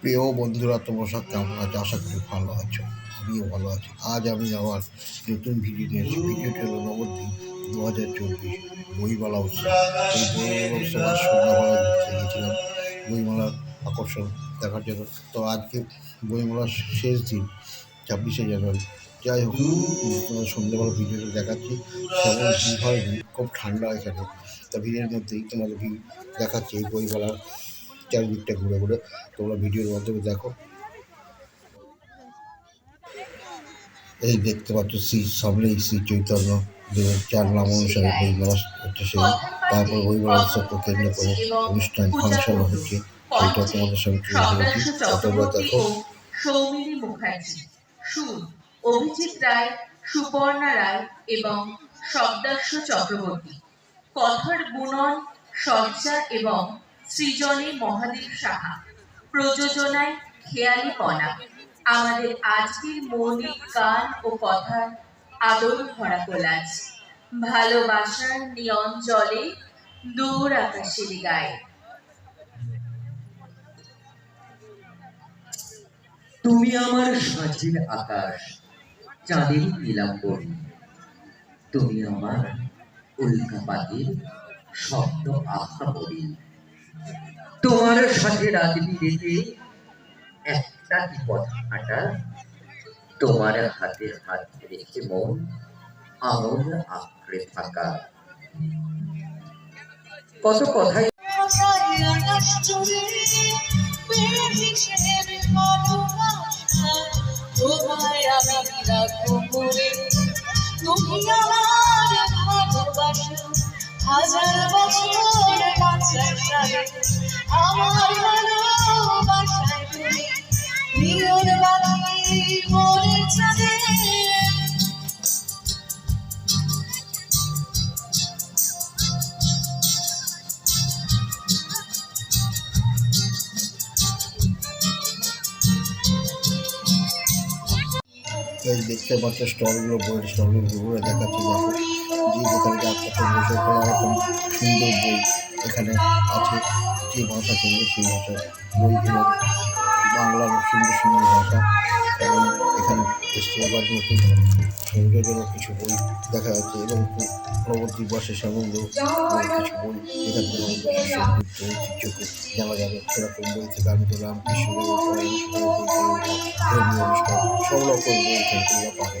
প্রিয় বন্ধুরা, তোমার সাথে কেমন আছো? আশা করি ভালো আছো, আমিও ভালো আছি। আজ আমি আবার নতুন ভিডিও নিয়েছি ভিডিওটি হলো নবদ্বীপ দু হাজার চব্বিশ, বইমেলা উৎসব। এই বইমেলা উৎসব ঘুরতে গিয়েছিলাম। বইমেলার আকর্ষণ দেখার জন্য। তো আজকে বইমেলার শেষ দিন, ছাব্বিশে জানুয়ারি। যাই হোক সন্ধ্যেবেলা ভিডিওটা দেখাচ্ছি। সবাই ভিড় হয়, খুব ঠান্ডা এখানে। তা ভিড়ের মধ্যেই তোমাদের ভিড় দেখাচ্ছি এই বইমেলার চারিদিকটা ঘুরে ঘুরে তোমরা ভিডিওর মাধ্যমে দেখো। এই দেখতে পাচ্ছ শ্রী সামনেই শ্রী চৈতন্য দেবের চার নাম অনুসারে হচ্ছে সেই। তারপর কেন্দ্র করে অনুষ্ঠান, ফাংশন হচ্ছে। তোমাদের সঙ্গে দেখো। সৌমিনী মুখার্জি অভিজিৎ রায়, সুপর্ণা রায় এবং চক্রবর্তী। কথার গুণন, সজ্জা এবং সৃজনে মহাদেব সাহা, প্রযোজনায় খেয়ালি কণা আমাদের আজকের মৌলিক গান ও কথার আদর ভরা কোলাজ। ভালোবাসার নিয়ন জলে দূর আকাশের গায়ে। তুমি আমার সাঁঝের আকাশ, চাঁদের নীলাম্বরী তুমি আমার উল্কাপাতের শব্দ আহাবরী তোমার সাথে রেতে একটা কি পথ হাঁটা। তোমার হাতে হাত রেখে মন আঙুল আঁকড়ে থাকা কত কথাই হাজার বছর দেখতে পাচ্ছ স্টলগুলো বইয়ের স্টলগুলো ঘুরে দেখাচ্ছি দেখো। যে যেখানে যাত্রা করবে সে কোনো রকম সুন্দর বই। এখানে আছে। যে ভাষা চলবে সেই ভাষা। বইগুলো বাংলার সুন্দর সুন্দর ভাষা। এবং এখানে এসছে আবার নতুন সংযোজনও কিছু বই দেখা যাচ্ছে এবং পরবর্তী বর্ষে সম্বন্ধ কিছু বই থেকে আমাদের ঐতিহ্যকে জানা যাবে। সেরকম বই থেকে আমি তো রামকৃষ্ণ ধর্মীয় অনুষ্ঠান, সব রকম বই এখান থেকে পাবে।